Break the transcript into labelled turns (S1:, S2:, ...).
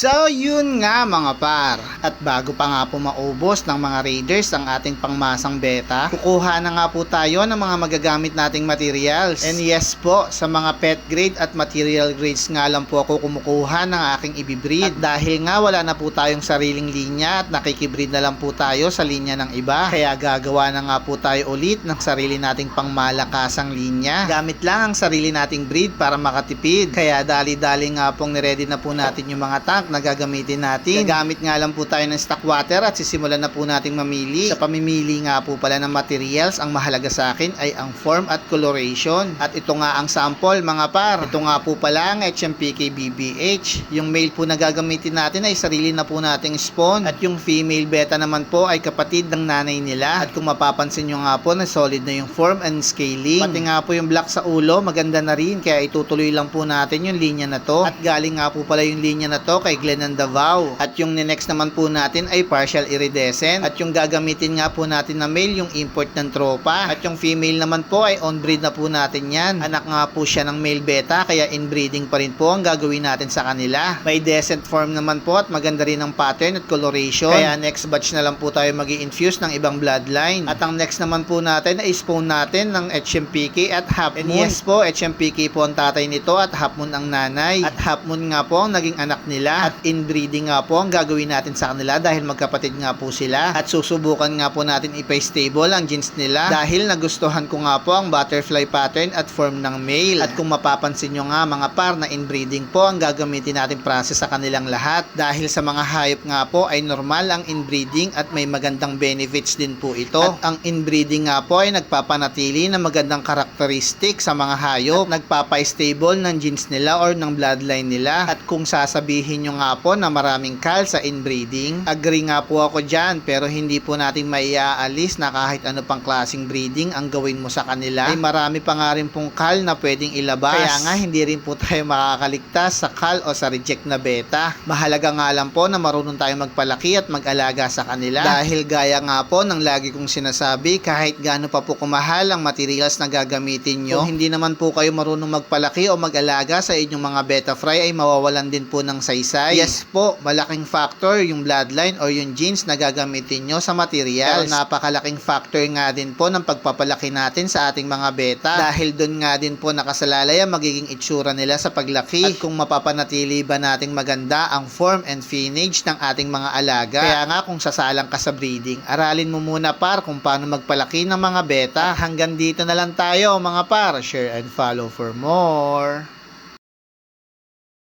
S1: So yun nga mga par. At bago pa nga po maubos ng mga raiders ang ating pangmasang beta, kukuha na nga po tayo ng mga magagamit nating materials. And yes po, sa mga pet grade at material grades nga lang po ako kumukuha ng aking ibibreed. At dahil nga wala na po tayong sariling linya at nakikibreed na lang po tayo sa linya ng iba, kaya gagawa na nga po tayo ulit ng sarili nating pangmalakasang linya. Gamit lang ang sarili nating breed para makatipid. Kaya dali-dali nga pong niready na po natin yung mga tank na gagamitin natin. Gagamit nga lang po tayo ng stock water at sisimulan na po nating mamili. Sa pamimili nga po pala ng materials, ang mahalaga sa akin ay ang form at coloration. At ito nga ang sample mga par. Ito nga po pala ang HMPK BBH. Yung male po na gagamitin natin ay sarili na po nating spawn. At yung female beta naman po ay kapatid ng nanay nila. At kung mapapansin nyo nga po na solid na yung form and scaling. Pati nga po yung black sa ulo, maganda na rin. Kaya itutuloy lang po natin yung linya na to. At galing nga po pala yung linya na to kay Glenn and Davao. At yung next naman po natin ay partial iridescent. At yung gagamitin nga po natin na male, yung import ng tropa. At yung female naman po ay on-breed na po natin yan. Anak nga po siya ng male beta, kaya inbreeding pa rin po ang gagawin natin sa kanila. May decent form naman po at maganda rin ang pattern at coloration. Kaya next batch na lang po tayo mag infuse ng ibang bloodline. At ang next naman po natin ay spawn natin ng HMPK at Half Moon. And yes po, HMPK po ang tatay nito at Half Moon ang nanay. At Half Moon nga po ang naging anak nila. At inbreeding nga po ang gagawin natin sa kanila dahil magkapatid nga po sila. At susubukan nga po natin ipa-stable ang genes nila dahil nagustuhan ko nga po ang butterfly pattern at form ng male. At kung mapapansin nyo nga mga par na inbreeding po ang gagamitin natin process sa kanilang lahat. Dahil sa mga hayop nga po ay normal ang inbreeding at may magandang benefits din po ito. At ang inbreeding nga po ay nagpapanatili ng magandang karakteristik sa mga hayop. At nagpapa-stable ng genes nila or ng bloodline nila. At kung sasabihin nyo nga po na maraming kal sa inbreeding, agree nga po ako dyan pero hindi po natin maiaalis na kahit ano pang klaseng breeding ang gawin mo sa kanila ay marami pa nga rin pong kal na pwedeng ilabas. Kaya nga hindi rin po tayo makakaligtas sa kal o sa reject na beta. Mahalaga nga lang po na marunong tayo magpalaki at mag-alaga sa kanila. Dahil gaya nga po ng lagi kong sinasabi kahit gaano pa po kumahal ang materials na gagamitin nyo, kung hindi naman po kayo marunong magpalaki o mag-alaga sa inyong mga beta fry ay mawawalan din po ng saysay. Yes po, malaking factor yung bloodline or yung genes na gagamitin nyo sa materials. Pero napakalaking factor nga din po ng pagpapalaki natin sa ating mga beta dahil doon nga din po nakasalalay ang magiging itsura nila sa paglaki at kung mapapanatili ba nating maganda ang form and finnage ng ating mga alaga. Kaya nga kung sasalang ka sa breeding, aralin mo muna par kung paano magpalaki ng mga beta. At hanggang dito na lang tayo mga par. Share and follow for more.